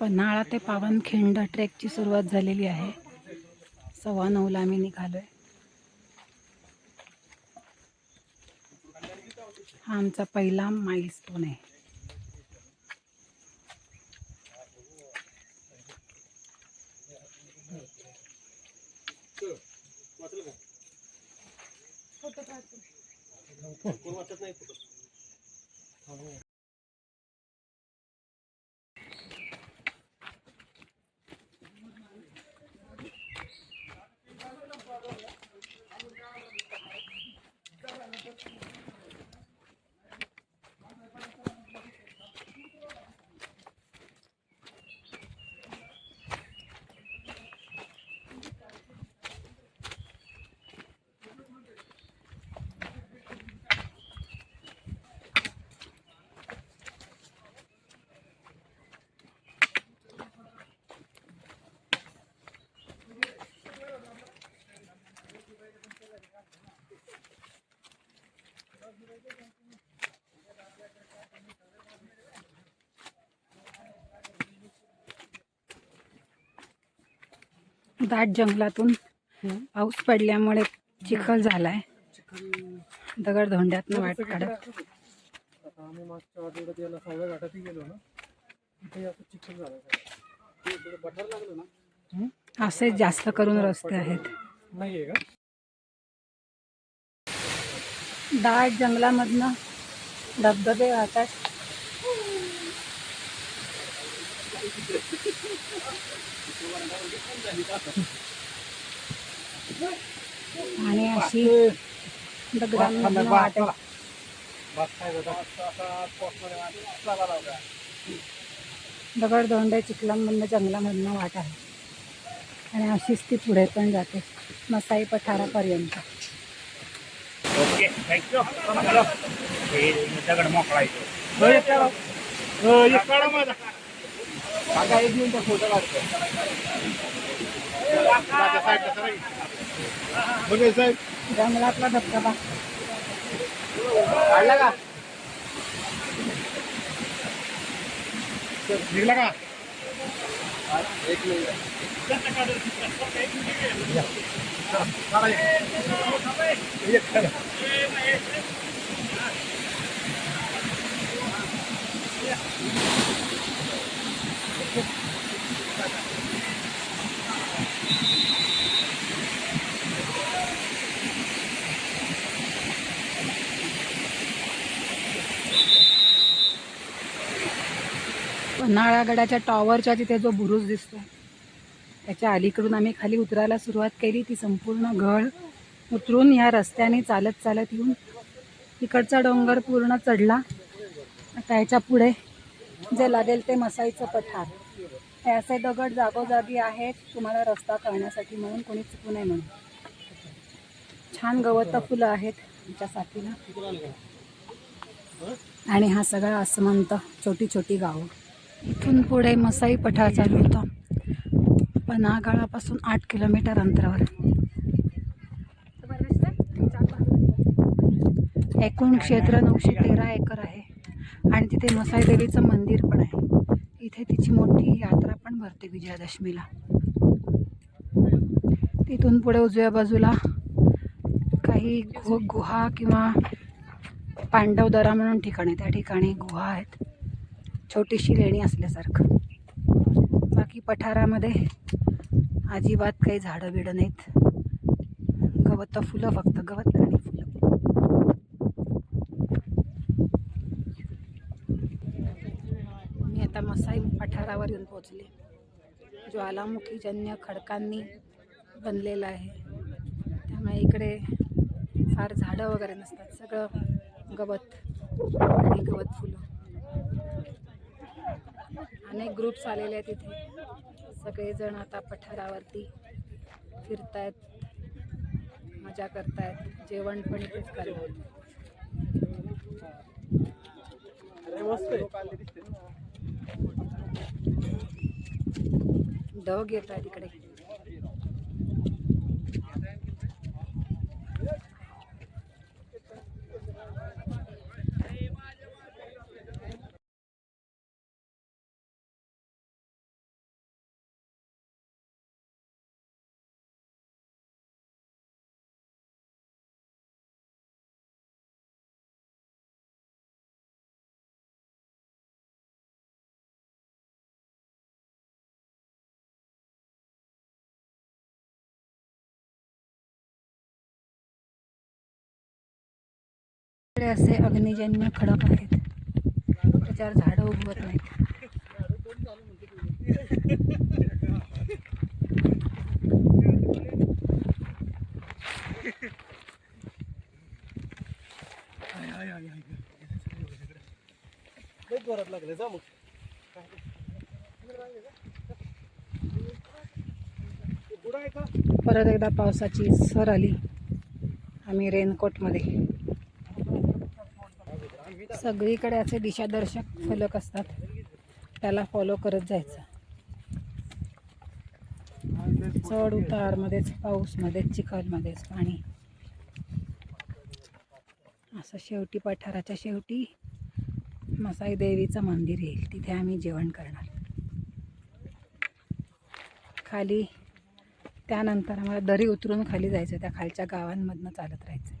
पन्हाळा ते पावनखिंड ट्रेकची सुरुवात झालेली आहे. सव्वा नऊला आम्ही निघालोय. हा आमचा पहिला माइलस्टोन आहे. दाट जंगलातून पाऊस पडल्यामुळे चिखल झालाय. दगड धोंड्यातनं वाट काढत. आता आम्ही मागच्या आठवड्यात याला सावळ्या घाटातही गेलो ना तिथे असं चिखल झालं सगळं. बटार लागलं ना असे जास्त करून रस्ते आहेत. नाहीये का? दाट जंगलामधनं धबधबे वाहतात. आणि अशी दगडांमधनं वाट. दगड धोंडे चिखलांमधनं जंगलामधनं वाट आहे. आणि अशीच ती पुढे पण जाते. मसाई पठारापर्यंत. ओके थँक्यू चलो हे दगड मोकळा येतो एक मिनिट फोटो काढतो. बघे साहेब. जंगलातला धबधबा. काढला का? निघला का? एक मिनिट. पन्हाळागडाच्या टॉवरच्या तिथे जो बुरुज दिसतो त्याच्या अलीकडून आम्ही खाली उतरायला सुरुवात केली. ती संपूर्ण घळ उतरून ह्या रस्त्याने चालत चालत येऊन तिकडचा डोंगर पूर्ण चढला. आता ह्याच्या पुढे जे लागेल ते मसाईचं पठार. हे असे दगड जागोजागी आहेत तुम्हाला रस्ता कळण्यासाठी म्हणून कोणी चुकू नये म्हणून. छान गवत फुलं आहेत आमच्या साथीला आणि हा सगळा असमंत छोटी छोटी गावं. इथून पुढे मसाई पठार चालू होता. पन्हाळगडापासून आठ किलोमीटर अंतरावर. एकूण क्षेत्र नऊशे तेरा एकर आहे. आणि तिथे मसाई देवीचं मंदिर पण आहे. इथे तिची मोठी यात्रा पण भरते विजयादशमीला. तिथून पुढे उजव्या बाजूला काही गु गुहा किंवा पांडवदरा म्हणून ठिकाण आहे त्या ठिकाणी गुहा आहेत. छोटीशी लेणी असल्यासारखं. बाकी पठारामध्ये अजिबात काही झाडं बिडं नाहीत. गवत फुलं फक्त गवत आणि फुलं. मी आता मसाई पठारावर येऊन पोचले ज्वालामुखीजन्य खडकांनी बनलेलं आहे. त्यामुळे इकडे फार झाडं वगैरे नसतात. सगळं गवत आणि गवत फुलं. अनेक ग्रुप्स आलेले आहेत इथे. सगळेजण आता पठारावरती फिरतायत मजा करतायत जेवण पण इथेच करतात. डग येत आहेत इकडे. इकडे असे अग्निजन्य खडक आहेत. त्याच्यावर झाडं उगवत नाहीत. जोरात लागले जा मग परत एकदा पावसाची सर आली. आम्ही रेनकोटमध्ये सगळीकडे असे दिशादर्शक फलक असतात. त्याला फॉलो करत जायचं. चढ उतार मध्येच पाऊस मध्येच पाणी. असं शेवटी पठाराच्या शेवटी मसाई देवीचं मंदिर येईल. तिथे आम्ही जेवण करणार. खाली त्यानंतर आम्हाला दरी उतरून खाली जायचं त्या खालच्या गावांमधनं चालत राहायचं